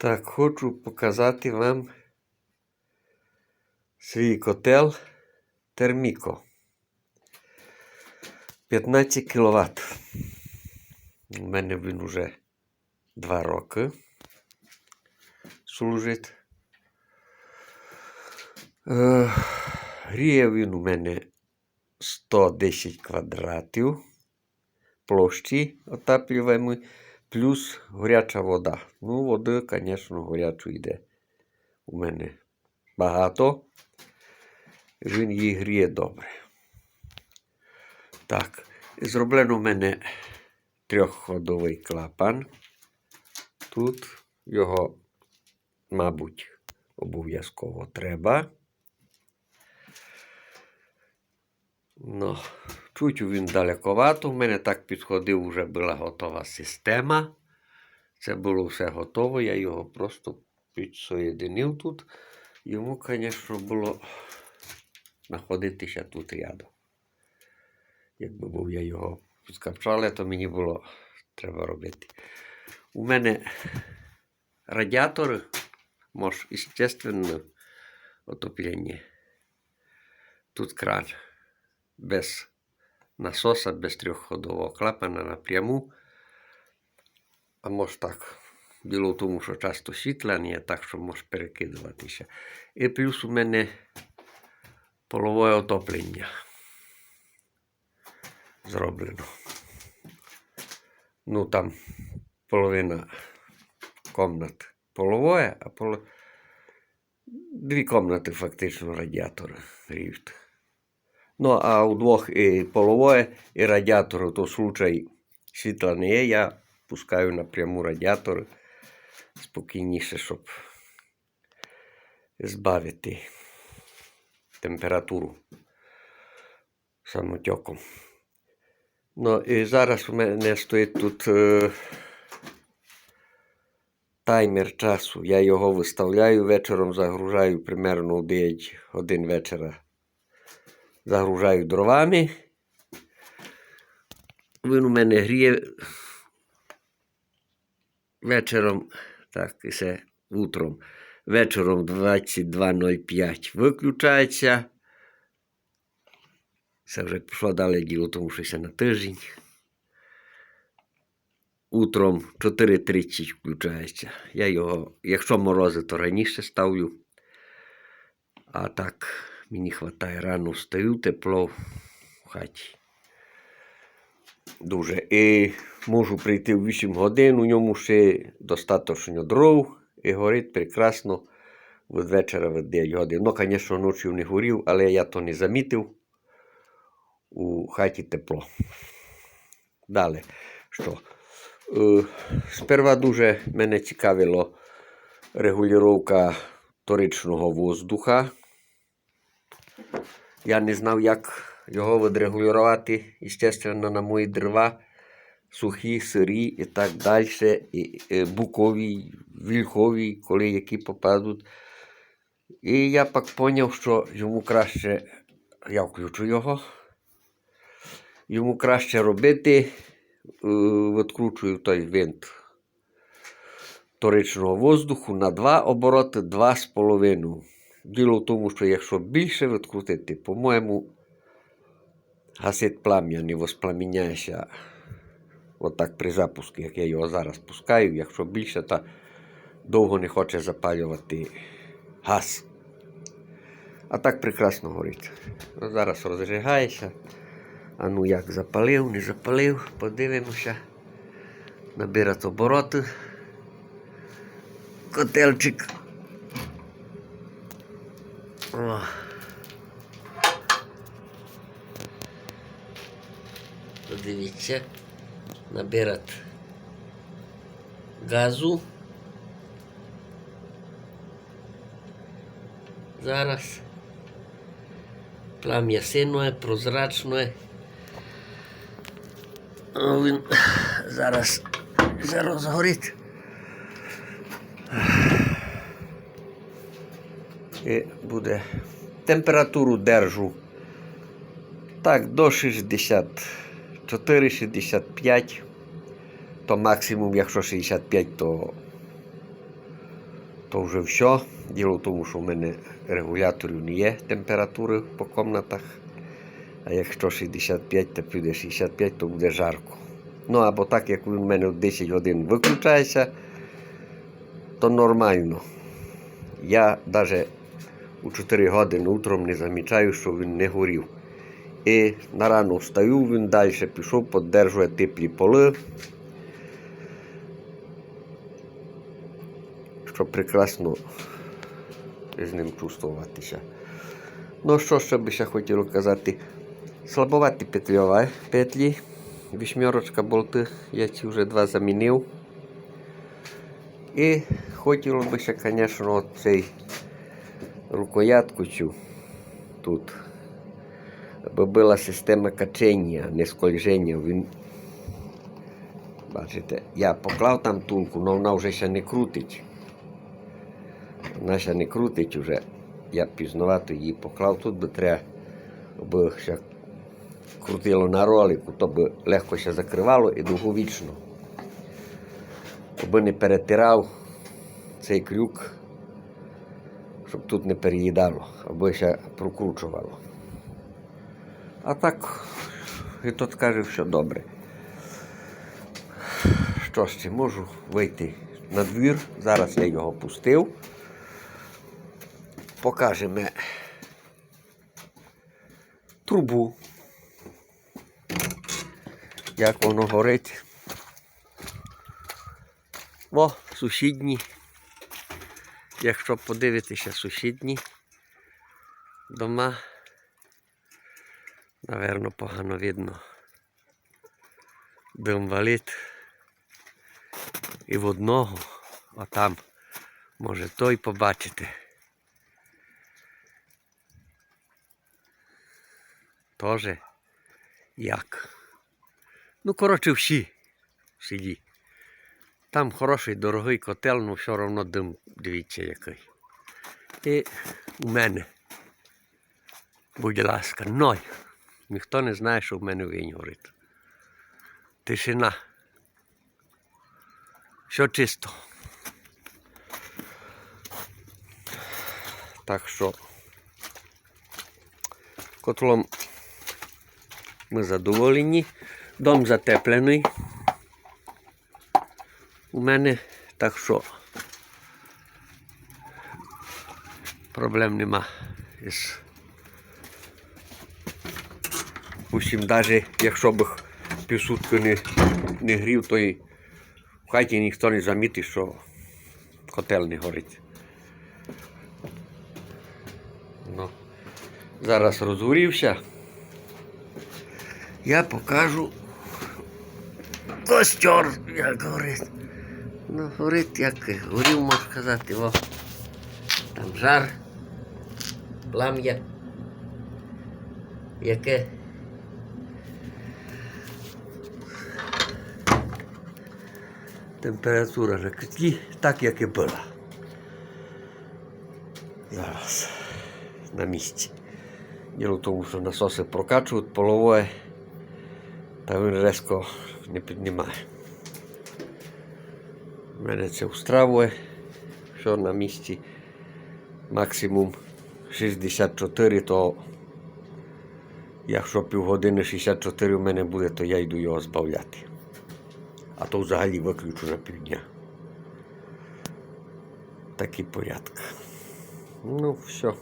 Так, хочу показати вам свій котел Терміко. 15 кВт. У мене він уже 2 роки служить. Е, Гріє він у мене 110 квадратів площі отаплюємо, плюс горяча вода. Ну, води, звісно, горячу йде. У мене багато. Він її гріє добре. Так, зроблено в мене трьохходовий клапан. Тут його, мабуть, обов'язково треба. Ну, чуть він далековато. У мене так підходив, вже була готова система. Це було все готово, я його просто підсоєдинив тут. Йому, звісно, було знаходитися тут рядом. Якби був я його підкапчали, то мені було треба робити. У мене радіатор, може, естественно, отоплення. Тут кран без насоса, без трьохходового клапана напряму. А може так, в тому, що часто світла не так що може перекидуватися. І плюс у мене полове отоплення зроблено. Ну там половина комнат половое, а поло... дві комнати фактично радіатора гріють. Ну, а у двох і половое, і радіатор, то случай світла не є, я пускаю напряму радіатор спокійніше, щоб збавити температуру самотьоком. Ну, і зараз у мене стоїть тут е, таймер часу. Я його виставляю вечором, загружаю примерно у 9 годин вечора. Загружаю дровами. Він у мене гріє вечором, так, і все утром. Вечором 22.05 виключається. Це вже пішло далі діло, тому що ще на тиждень. Утром 4.30 включається. Я його, якщо морози, то раніше ставлю. А так мені вистачає рано встаю, тепло в хаті. Дуже. І можу прийти в 8 годин, у ньому ще достатньо дров і горить прекрасно від вечора в 9 годин. Ну, звісно, ночі не горів, але я то не замітив. У хаті тепло. Далі. Що? Е, Сперва дуже мене цікавило регулювання торичного воздуха. Я не знав, як його відрегулювати, звісно, на мої дерева, сухі, сирі і так далі, і, і букові, вільхові, коли які попадуть. І я пак зрозумів, що йому краще, я включу його, йому краще робити, е, відкручую той винт торичного воздуху на два обороти, два з половиною. Діло в тому, що якщо більше відкрутити, по-моєму, гасить плам'я, не воспламіняється отак при запуску, як я його зараз пускаю. Якщо більше, то довго не хоче запалювати газ. А так прекрасно горить. Ну, зараз розжигається. А ну як запалив, не запалив, подивимося. Набирать обороти. Котельчик. О. Подивіться, набирать газу. Зараз плам'я сине, прозрачне. А Він зараз вже розгорить. І буде температуру держу. Так, до 64-65. То максимум, якщо 65, то То вже все. Діло в тому, що в мене регуляторів не є температури по кімнатах. А якщо 65, то піде 65, то буде жарко. Ну або так, як він в мене в 10 годин виключається, то нормально. Я навіть у 4 години утром не замічаю, що він не горів. І на рано встаю, він далі пішов, піддержує теплі поли. Щоб прекрасно з ним чувствуватися. Ну, що ще би ще хотіло казати? Слабоваті петльова петлі. Вісьмерочка болти, я ці вже два замінив. І хотіло би ще, звісно, цей рукоятку цю тут. Аби була система качення, не скольження. Він... Бачите, я поклав там тунку, але вона вже ще не крутить. Вона ще не крутить вже. Я пізновато її поклав. Тут би треба, аби ще крутило на ролику, то би легко ще закривало і довговічно. Аби не перетирав цей крюк, щоб тут не переїдало, аби ще прокручувало. А так, і тут каже, що добре. Що ще, можу вийти на двір. Зараз я його пустив. Покажемо трубу. Як воно горить. О, сусідні. Якщо подивитися сусідні дома, Наверно, погано видно. Дим валить. І в одного, а там може той побачити. Тоже як. Ну, коротше, всі сиді. Там хороший дорогий котел, ну все одно дим, дивіться який. І у мене, будь ласка, ноль. Ніхто не знає, що в мене вінь горить. Тишина. Все чисто. Так що котлом ми задоволені. Дом затеплений. У мене так що проблем нема із Усім, навіть якщо б півсутки не, не грів, то і в хаті ніхто не замітить, що котел не горить. Ну, зараз розгорівся. Я покажу костер, як горить. Ну, горить, як горів, можна сказати, о. Там жар, плам'я. Яке температура на котлі так, як і була. Зараз на місці. Діло в тому, що насоси прокачують половое, та він різко не піднімає. Мене це устравує, що на місці максимум 64, то якщо півгодини 64 у мене буде, то я йду його збавляти. А то взагалі виключу на півдня. Такий порядок. Ну, все.